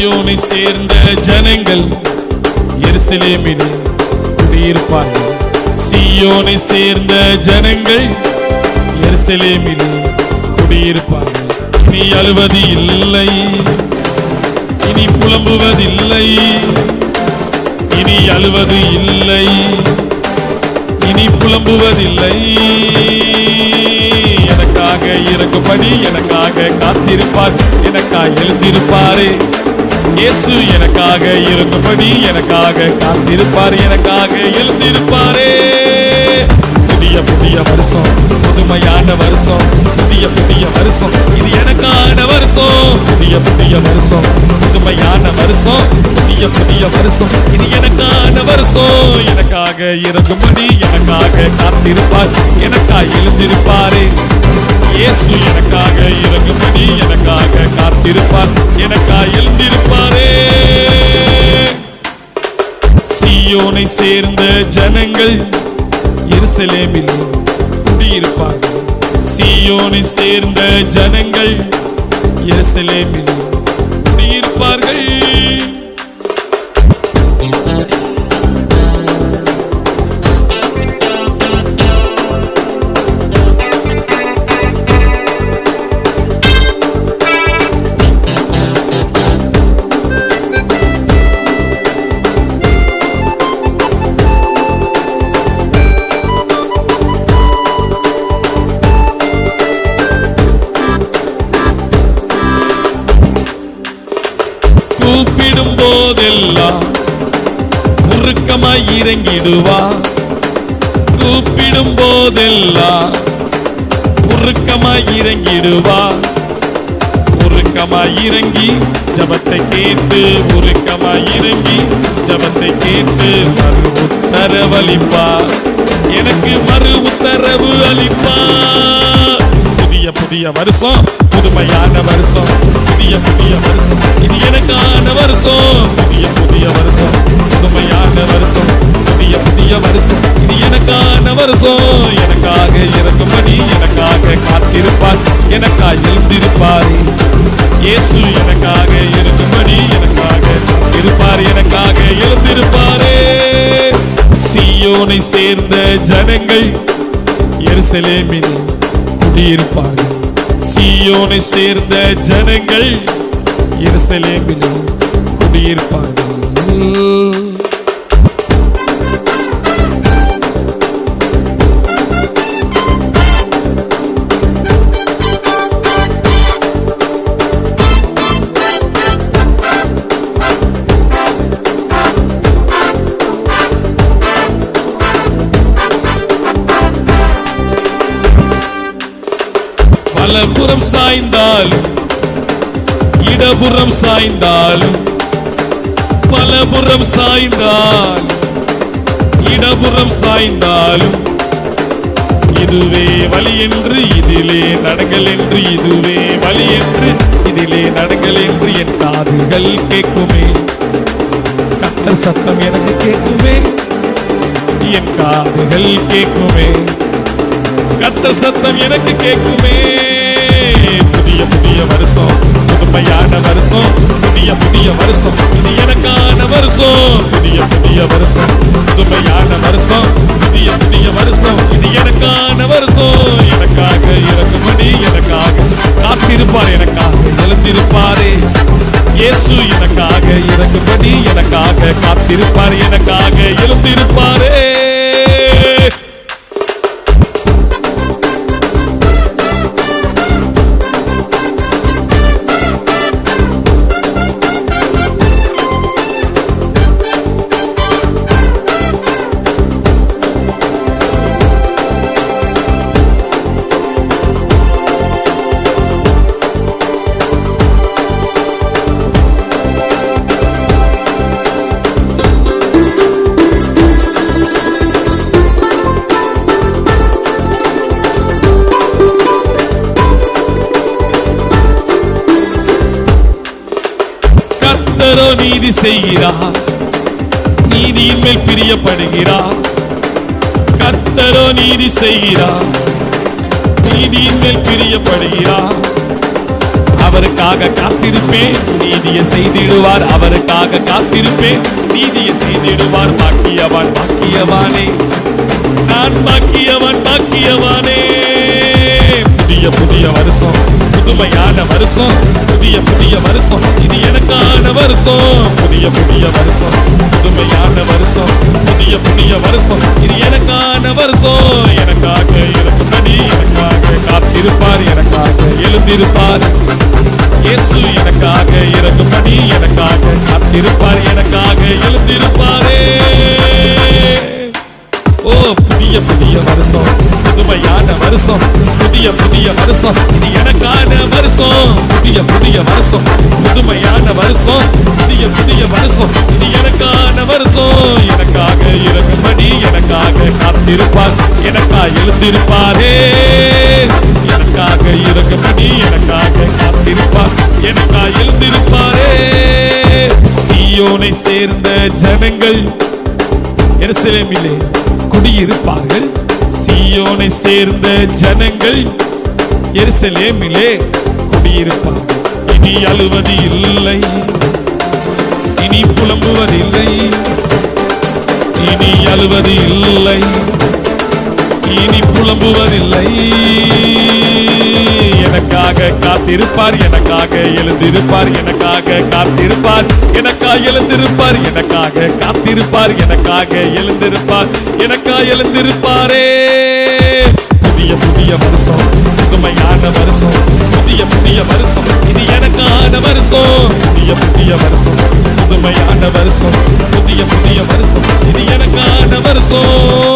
சியோனை சேர்ந்த ஜனங்கள் எருசலேமிலே குடியிருப்பார்கள். சியோனை சேர்ந்த ஜனங்கள் எருசலேமிலே குடியிருப்பார்கள். இனி அழுவது இல்லை. இனி புலம்புவதில்லை. இனி அழுவது இல்லை. இனி புலம்புவதில்லை. எனக்காக இறங்கும்படி எனக்காக காத்திருப்பார் எனக்காக எழுந்திருப்பாரே. இயேசு எனக்காக இருந்தபடி எனக்காக காத்திருப்பார் எனக்காக எழுந்திருப்பாரே. புதிய புதிய வருஷம் புதுமையான வருஷம் புதிய புதிய வருஷம் இது எனக்கான வருஷம். புதிய புதிய வருஷம் புதுமையான வருஷம் புதிய புதிய வருஷம் இது எனக்கான வருஷம். எனக்காக இறங்கும்படி எனக்காக காத்திருப்பார் எனக்காக எழுந்திருப்பாரே. இயேசு எனக்காக இறங்கும்படி எனக்காக காத்திருப்பார் எனக்காக எழுந்திருப்பார். சியோனை சேர்ந்த ஜனங்கள் எருசலேமில் குடியிருப்பார்கள். சியோனை சேர்ந்த ஜனங்கள் எருசலேமில் குடியிருப்பார்கள். உருக்கமாய் இறங்கிடுவா. கூப்பிடும் போதெல்லாம் உருக்கமாய் இறங்கிடுவா. உருக்கமாய் இறங்கி ஜபத்தை கேட்டு உருக்கமாய் இறங்கி ஜபத்தை கேட்டு மறு உத்தரவு அளிப்பா. எனக்கு மறு உத்தரவு அளிப்பா. புதிய புதிய வருஷம் புதுமையான வருஷம். புதிய புதிய வருஷம். இது எனக்கான வருஷம். புதிய புதிய சியோனை சேர்ந்த ஜனங்கள் எருசலேமில் குடியிருப்பார்கள். சியோனை சேர்ந்த ஜனங்கள் எருசலேமில் குடியிருப்பார்கள். வலப்புறம் சாய்ந்தாலும் இடபுறம் சாய்ந்தாலும் பலபுறம் சாய்ந்தால் இடபுறம் சாய்ந்தாலும் இதுவே வழி என்று இதிலே நடங்கள் என்று இதுவே வழி என்று இதிலே நடங்கள் என்று என் காதுகள் கேட்குமே. கத்த சத்தம் எனக்கு கேட்குமே. என் காதுகள் கேட்குமே. கத்த சத்தம் எனக்கு கேட்குமே. புதிய வருஷம் புதுமையான வருஷம் புதிய புதிய வருஷம் இது எனக்கான வருஷம். புதிய புதிய வருஷம் புதுமையான வருஷம் புதிய புதிய வருஷம் இது எனக்கான வருஷம். எனக்காக இறக்கும்படி எனக்காக காத்திருப்பார் எனக்காக எழுந்திருப்பாரே. இயேசு எனக்காக இறங்கும்படி எனக்காக காத்திருப்பார் எனக்காக கர்த்தரோ நீதி செய்கிறார். நீதியின் மேல் பிரியப்படுகிறார். கர்த்தரோ நீதி செய்கிறார். நீதியின் மேல் பிரியப்படுகிறார். அவருக்காக காத்திருப்பேன். நீதியை செய்திடுவார். அவருக்காக காத்திருப்பேன். நீதியை செய்திடுவார். பாக்கியவான் பாக்கியவானே. நான் பாக்கியவான் பாக்கியவானே. புதிய புதிய வருஷம். புதுமையான வருஷம். புதிய புதிய வருஷம். இது எனக்கான வருஷம். புதிய புதிய வருஷம். புதுமையான வருஷம். புதிய புதிய வருஷம். இது எனக்கான வருஷம். எனக்காக இருக்கும்படி எனக்காக காத்திருப்பார் எனக்காக எழுந்திருப்பார். இயேசு எனக்காக இறங்கும்படி எனக்காக காத்திருப்பார் எனக்காக எழுந்திருப்பாரே. ஓ புதிய புதிய வருஷம். புதுமையான வருஷம். புதிய புதிய வருஷம். இது எனக்கான வருஷம். புதிய புதிய வருஷம். புதுமையான வருஷம். புதிய புதிய வருஷம். இது எனக்கான வருஷம். எனக்காக இறங்கும்படி எனக்காக காத்திருப்பார். எனக்காக எழுந்திருப்பாரே. எனக்காக இறங்கும்படி எனக்காக காத்திருப்பார். எனக்காக எழுந்திருப்பாரே. சியோனை சேர்ந்த ஜனங்கள் எருசலேமிலே குடியிருப்பார்கள். சீயோனை சேர்ந்த ஜனங்கள் எருசலேமிலே குடியிருப்பார்கள். இனி அழுவது இல்லை. இனி புலம்புவதில்லை. இனி அழுவது இல்லை. இனி புலம்புவதில்லை. எனக்காக காத்திருப்பார் எனக்காக எழுந்திருப்பார் எனக்காக காத்திருப்பார். எனக்காக எழுந்திருப்பார் எனக்காக காத்திருப்பார் எனக்காக எழுந்திருப்பார். எனக்காக எழுந்திருப்பாரே. புதிய புதிய வருஷம் புதுமையான வருஷம். புதிய புதிய வருஷம் இது எனக்கான வருஷம். புதிய புதிய வருஷம் புதுமையான வருஷம். புதிய புதிய வருஷம் இது எனக்கான வருஷம்.